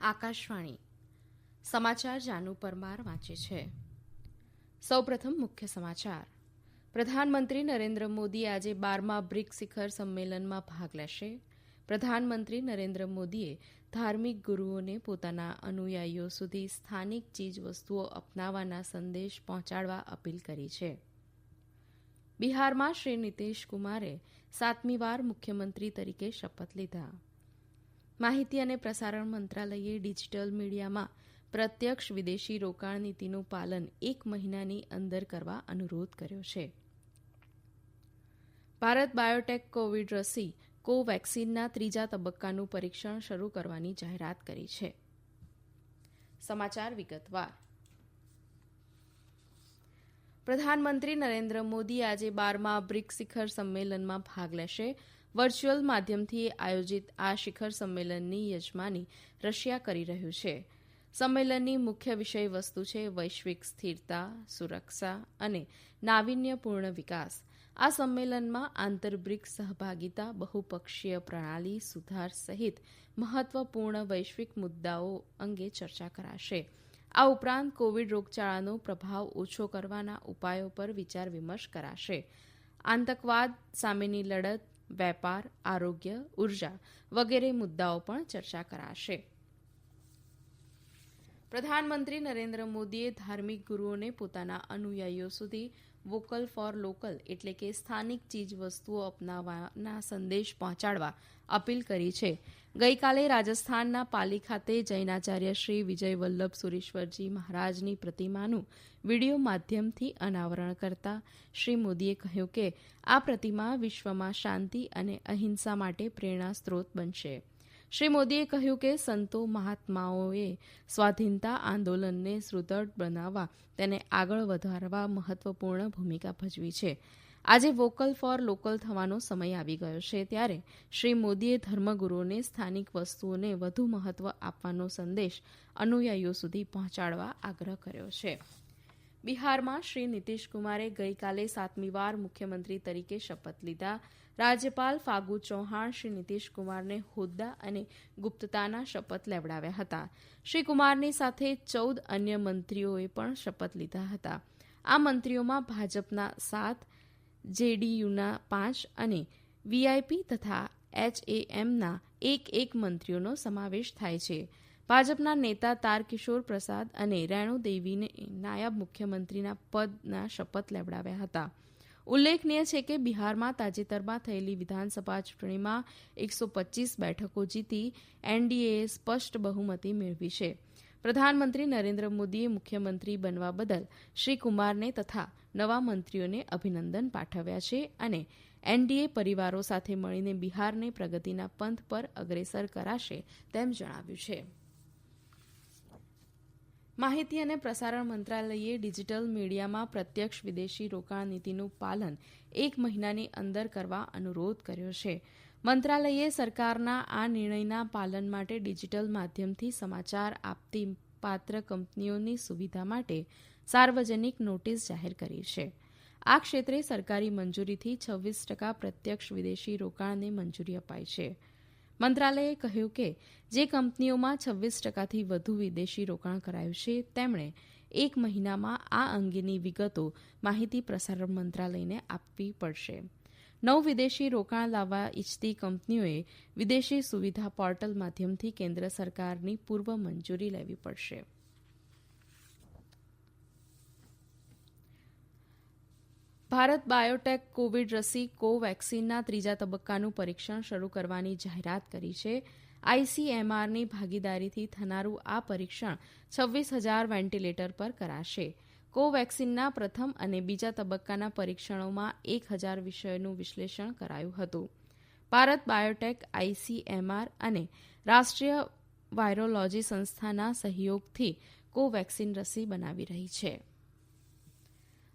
આકાશવાણી. સમાચાર જાનુ પરમાર વાંચે છે. સૌપ્રથમ મુખ્ય સમાચાર. પ્રધાનમંત્રી નરેન્દ્ર મોદી આજે બારમા બ્રિક્સ શિખર સંમેલનમાં ભાગ લેશે. પ્રધાનમંત્રી નરેન્દ્ર મોદીએ ધાર્મિક ગુરૂઓને પોતાના અનુયાયીઓ સુધી સ્થાનિક ચીજવસ્તુઓ અપનાવવાના સંદેશ પહોંચાડવા અપીલ કરી છે. બિહારમાં શ્રી નીતિશ કુમારે સાતમી વાર મુખ્યમંત્રી તરીકે શપથ લીધા. માહિતી અને પ્રસારણ મંત્રાલયે ડિજિટલ મીડિયામાં પ્રત્યક્ષ વિદેશી રોકાણ નીતિનું પાલન એક મહિનાની અંદર કરવા અનુરોધ કર્યો છે. ભારત બાયોટેક કોવિડ રસી કોવેક્સિનના ત્રીજા તબક્કાનું પરીક્ષણ શરૂ કરવાની જાહેરાત કરી છે. સમાચાર વિગતવાર. પ્રધાનમંત્રી નરેન્દ્ર મોદી આજે બારમા બ્રિક્સ શિખર સંમેલનમાં ભાગ લેશે. વર્ચ્યુઅલ માધ્યમથી આયોજિત આ શિખર સંમેલનની યજમાની રશિયા કરી રહ્યું છે. સંમેલનની મુખ્ય વિષય વસ્તુ છે વૈશ્વિક સ્થિરતા, સુરક્ષા અને નાવીન્યપૂર્ણ વિકાસ. આ સંમેલનમાં આંતરબ્રિક સહભાગીતા, બહુપક્ષીય પ્રણાલી, સુધાર સહિત મહત્વપૂર્ણ વૈશ્વિક મુદ્દાઓ અંગે ચર્ચા કરાશે. આ ઉપરાંત કોવિડ રોગચાળાનો પ્રભાવ ઓછો કરવાના ઉપાયો પર વિચાર વિમર્શ કરાશે. આતંકવાદ, સામેની લડત વેપાર, આરોગ્ય, ઊર્જા વગેરે મુદ્દાઓ પણ ચર્ચા કરાશે. પ્રધાનમંત્રી નરેન્દ્ર મોદીએ ધાર્મિક ગુરૂઓને પોતાના અનુયાયીઓ સુધી વોકલ ફોર લોકલ એટલે કે સ્થાનિક ચીજ વસ્તુઓ અપનાવવાના સંદેશ પહોંચાડવા અપીલ કરી છે. ગઈકાલે રાજસ્થાનના પાલી ખાતે જૈનાચાર્ય શ્રી વિજય વલ્લભ સુરેશ્વરજી મહારાજની પ્રતિમાનું વીડિયો માધ્યમથી અનાવરણ કરતા શ્રી મોદીએ કહ્યું કે આ પ્રતિમા વિશ્વમાં શાંતિ અને અહિંસા માટે પ્રેરણા સ્ત્રોત બનશે. શ્રી મોદીએ કહ્યું કે સંતો મહાત્માઓએ સ્વાધીનતા આંદોલનને સુદૃઢ બનાવવા તેને આગળ વધારવા મહત્વપૂર્ણ ભૂમિકા ભજવી છે. આજે વોકલ ફોર લોકલ થવાનો સમય આવી ગયો છે ત્યારે શ્રી મોદીએ ધર્મગુરુઓને સ્થાનિક વસ્તુઓને વધુ મહત્વ આપવાનો સંદેશ અનુયાયીઓ સુધી પહોંચાડવા આગ્રહ કર્યો છે. બિહારમાં શ્રી નીતિશકુમારે ગઈકાલે સાતમીવાર મુખ્યમંત્રી તરીકે શપથ લીધા. રાજ્યપાલ ફાગુ ચૌહાણ શ્રી નીતિશકુમારને હોદ્દા અને ગુપ્તતાના શપથ લેવડાવ્યા હતા. શ્રી કુમારની સાથે ચૌદ અન્ય મંત્રીઓએ પણ શપથ લીધા હતા. આ મંત્રીઓમાં ભાજપના સાત, જેડીયુના પાંચ અને વીઆઈપી તથા એચએએમના એક એક મંત્રીઓનો સમાવેશ થાય છે. ભાજપના નેતા તારકિશોર પ્રસાદ અને રેણુ દેવીને નાયબ મુખ્યમંત્રીના પદના શપથ લેવડાવ્યા હતા. ઉલ્લેખનીય છે કે બિહારમાં તાજેતરમાં થયેલી વિધાનસભા ચૂંટણીમાં એકસો પચ્ચીસ બેઠકો જીતી એનડીએએ સ્પષ્ટ બહુમતી મેળવી છે. પ્રધાનમંત્રી નરેન્દ્ર મોદીએ મુખ્યમંત્રી બનવા બદલ શ્રી કુમારને તથા નવા મંત્રીઓને અભિનંદન પાઠવ્યા છે અને એનડીએ પરિવારો સાથે મળીને બિહારને પ્રગતિના પંથ પર અગ્રેસર કરાશે તેમ જણાવ્યું છે. માહિતી અને પ્રસારણ મંત્રાલયે ડિજીટલ મીડિયામાં પ્રત્યક્ષ વિદેશી રોકાણ નીતિનું પાલન એક મહિનાની અંદર કરવા અનુરોધ કર્યો છે. મંત્રાલયે સરકારના આ નિર્ણયના પાલન માટે ડિજીટલ માધ્યમથી સમાચાર આપતી પાત્ર કંપનીઓની સુવિધા માટે સાર્વજનિક નોટિસ જાહેર કરી છે. આ ક્ષેત્રે સરકારી મંજૂરીથી છવ્વીસ ટકા પ્રત્યક્ષ વિદેશી રોકાણને મંજૂરી અપાઈ છે. મંત્રાલયે કહ્યું કે, જે કંપનીઓમાં છવ્વીસ ટકાથી વધુ વિદેશી રોકાણ કરાયું છે, તેમણે એક મહિનામાં આ અંગેની વિગતો માહિતી પ્રસારણ મંત્રાલયને આપવી પડશે. નવ વિદેશી રોકાણ લાવવા ઇચ્છતી કંપનીઓએ વિદેશી સુવિધા પોર્ટલ માધ્યમથી કેન્દ્ર સરકારની પૂર્વ મંજૂરી લેવી પડશે. ભારત બાયોટેક કોવિડ રસી કોવેક્સિનના ત્રીજા તબક્કાનું પરીક્ષણ શરૂ કરવાની જાહેરાત કરી છે. આઈસીએમઆરની ભાગીદારીથી થનારું આ પરીક્ષણ છવ્વીસ હજાર વેન્ટિલેટર પર કરાશે. કોવેક્સિનના પ્રથમ અને બીજા તબક્કાના પરીક્ષણોમાં એક હજાર વિષયનું વિશ્લેષણ કરાયું હતું. ભારત બાયોટેક, આઈસીએમઆર અને રાષ્ટ્રીય વાયરોલોજી સંસ્થાના સહયોગથી કોવેક્સિન રસી બનાવી રહી છે.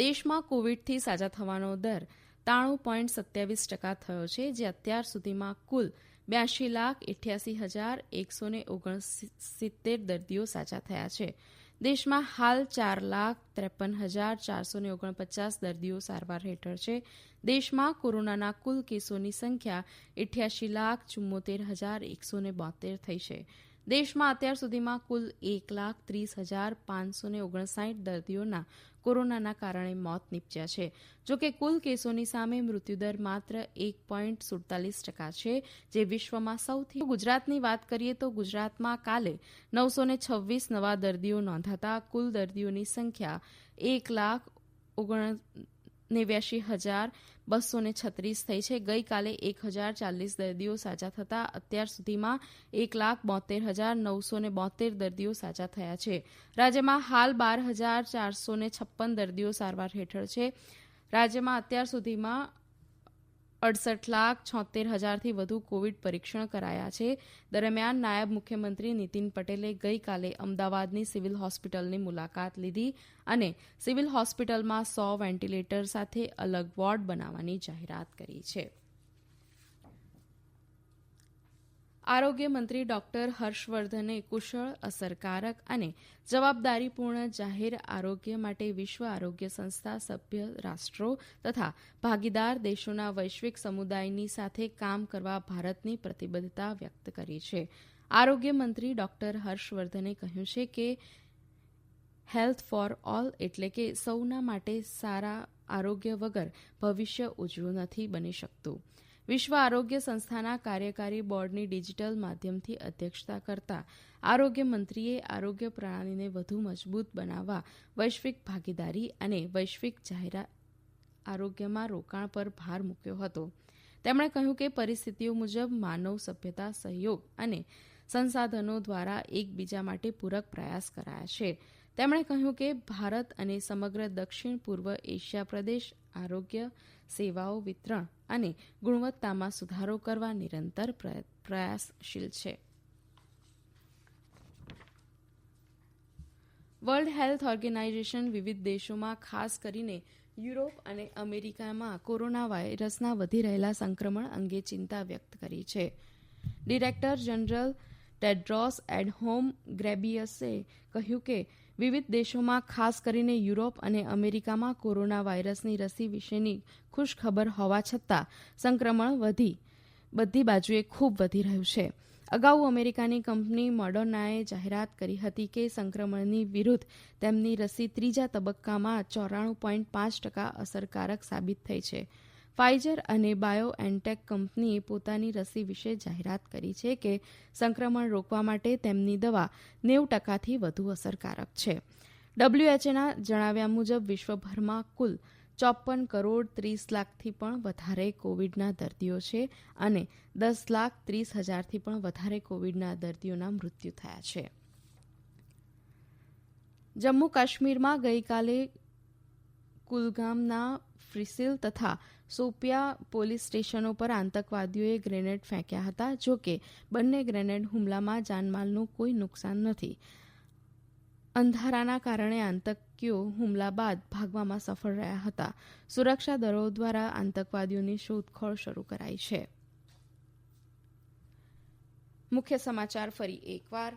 દેશમાં કોવિડથી સાજા થવાનો દર ત્રાણું પોઈન્ટ સત્યાવીસ ટકા થયો છે, જે અત્યાર સુધીમાં કુલ બ્યાસી લાખ ઇઠ્યાસી હજાર એકસો ને ઓગણસિત્તેર દર્દીઓ સાજા થયા છે. દેશમાં હાલ ચાર લાખ ત્રેપન હજાર ચારસો ને ઓગણપચાસ દર્દીઓ સારવાર હેઠળ છે. દેશમાં કોરોનાના કુલ કેસોની સંખ્યા ઇઠ્યાસી લાખ ચુમ્મોતેર હજાર એકસો ને બોતેર થઈ છે. દેશમાં અત્યાર સુધીમાં કુલ એક લાખ ત્રીસ હજાર પાંચસો ઓગણસાઠ દર્દીઓના કોરોનાના કારણે મોત નીપજ્યા છે. જોકે કુલ કેસોની સામે મૃત્યુદર માત્ર એક પોઈન્ટ સુડતાલીસ ટકા છે, જે વિશ્વમાં સૌથી ગુજરાતની વાત કરીએ તો ગુજરાતમાં કાલે નવસો ને છવ્વીસ નવા દર્દીઓ નોંધાતા કુલ દર્દીઓની સંખ્યા એક લાખ ઓગણ નેવ્યાશી હજાર બસો ને છત્રીસ થઈ છે. ગઈકાલે એક હજાર ચાલીસ દર્દીઓ સાજા થતાં અત્યાર સુધીમાં એક લાખ બોતેર હજાર નવસો ને બોતેર દર્દીઓ સાજા થયા છે. રાજ્યમાં હાલ બાર હજાર ચારસો ને છપ્પન દર્દીઓ સારવાર હેઠળ છે. રાજ્યમાં અત્યાર સુધીમાં અડસઠ લાખ છોતેર હજારથી વધુ કોવિડ પરીક્ષણ કરાયા છે. દરમિયાન નાયબ મુખ્યમંત્રી નીતિન પટેલે ગઈકાલે અમદાવાદની સિવિલ હોસ્પિટલની મુલાકાત લીધી અને સિવિલ હોસ્પિટલમાં સો વેન્ટિલેટર સાથે અલગ વોર્ડ બનાવવાની જાહેરાત કરી છે. આરોગ્ય મંત્રી ડોક્ટર હર્ષવર્ધને કુશળ, અસરકારક અને જવાબદારીપૂર્ણ જાહેર આરોગ્ય માટે વિશ્વ આરોગ્ય સંસ્થા, સભ્ય, રાષ્ટ્રો તથા ભાગીદાર દેશોના વૈશ્વિક સમુદાયની સાથે કામ કરવા ભારતની પ્રતિબદ્ધતા વ્યક્ત કરી છે. આરોગ્ય મંત્રી ડોક્ટર હર્ષવર્ધને કહ્યું છે કે હેલ્થ ફોર ઓલ એટલે કે સૌના માટે સારા આરોગ્ય વગર ભવિષ્ય ઉજળું નથી બની શકતું. વિશ્વ આરોગ્ય સંસ્થાના કાર્યકારી બોર્ડની ડિજિટલ માધ્યમથી અધ્યક્ષતા કરતા આરોગ્ય મંત્રીએ આરોગ્ય પ્રણાલીને વધુ મજબૂત બનાવવા વૈશ્વિક ભાગીદારી અને વૈશ્વિક જાહેરાત આરોગ્યમાં રોકાણ પર ભાર મૂક્યો હતો. તેમણે કહ્યું કે પરિસ્થિતિઓ મુજબ માનવ સભ્યતા, સહયોગ અને સંસાધનો દ્વારા એકબીજા માટે પૂરક પ્રયાસ કરાયા છે. તેમણે કહ્યું કે ભારત અને સમગ્ર દક્ષિણ પૂર્વ એશિયા પ્રદેશ આરોગ્ય, સેવાઓ, વિતરણ અને ગુણવત્તામાં સુધારો કરવા નિરંતર પ્રયાસશીલ છે. વર્લ્ડ હેલ્થ ઓર્ગેનાઇઝેશન વિવિધ દેશોમાં ખાસ કરીને યુરોપ અને અમેરિકામાં કોરોના વાયરસના વધી રહેલા સંક્રમણ અંગે ચિંતા વ્યક્ત કરી છે. ડિરેક્ટર જનરલ ટેડ્રોસ એડહોમ ગ્રેબિયસે કહ્યું કે વિવિધ દેશોમાં, ખાસ કરીને યુરોપ અને અમેરિકામાં કોરોના વાયરસની રસી વિશેની ખુશખબર હોવા છતાં સંક્રમણ વધી, બધી બાજુએ ખૂબ વધી રહ્યું છે. અગાઉ અમેરિકાની કંપની મોડર્નાએ જાહેરાત કરી હતી કે સંક્રમણની વિરુદ્ધ તેમની રસી ત્રીજા તબક્કામાં ચોરાણું પોઈન્ટ પાંચ ટકા અસરકારક સાબિત થઈ છે. ફાઇઝર અને બાયો એન્ટેક કંપનીએ પોતાની રસી વિશે જાહેરાત કરી છે કે સંક્રમણ રોકવા માટે તેમની દવા નેવું ટકાથી વધુ અસરકારક છે. ડબ્લ્યુએચએના જણાવ્યા મુજબ વિશ્વભરમાં કુલ ચોપન કરોડ ત્રીસ લાખથી પણ વધારે કોવિડના દર્દીઓ છે અને દસ લાખ ત્રીસ હજારથી પણ વધારે કોવિડના દર્દીઓના મૃત્યુ થયા છે. જમ્મુ કાશ્મીરમાં ગઈકાલે કુલગામના ફ્રિસિલ તથા સોપિયા પોલીસ સ્ટેશનો પર આતંકવાદીઓએ ગ્રેનેડ ફેંક્યા હતા, જો કે બંને ગ્રેનેડ હુમલામાં જાનમાલનું કોઈ નુકસાન નથી. અંધારાના કારણે આતંકીઓ હુમલા બાદ ભાગવામાં સફળ રહ્યા હતા. સુરક્ષા દળો દ્વારા આતંકવાદીઓની શોધખોળ શરૂ કરાઈ છે. મુખ્ય સમાચાર ફરી એકવાર.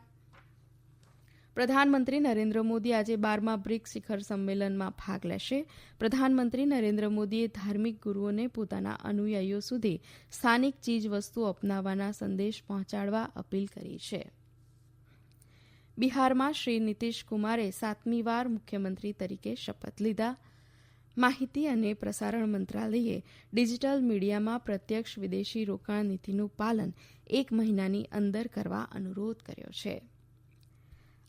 પ્રધાનમંત્રી નરેન્દ્ર મોદી આજે બારમા બ્રિક્સ શિખર સંમેલનમાં ભાગ લેશે. પ્રધાનમંત્રી નરેન્દ્ર મોદીએ ધાર્મિક ગુરુઓને પોતાના અનુયાયીઓ સુધી સ્થાનિક ચીજવસ્તુઓ અપનાવવાના સંદેશ પહોંચાડવા અપીલ કરી છે. બિહારમાં શ્રી નીતિશ કુમારે સાતમી વાર મુખ્યમંત્રી તરીકે શપથ લીધા. માહિતી અને પ્રસારણ મંત્રાલયે ડિજિટલ મીડિયામાં પ્રત્યક્ષ વિદેશી રોકાણ નીતિનું પાલન એક મહિનાની અંદર કરવા અનુરોધ કર્યો છે.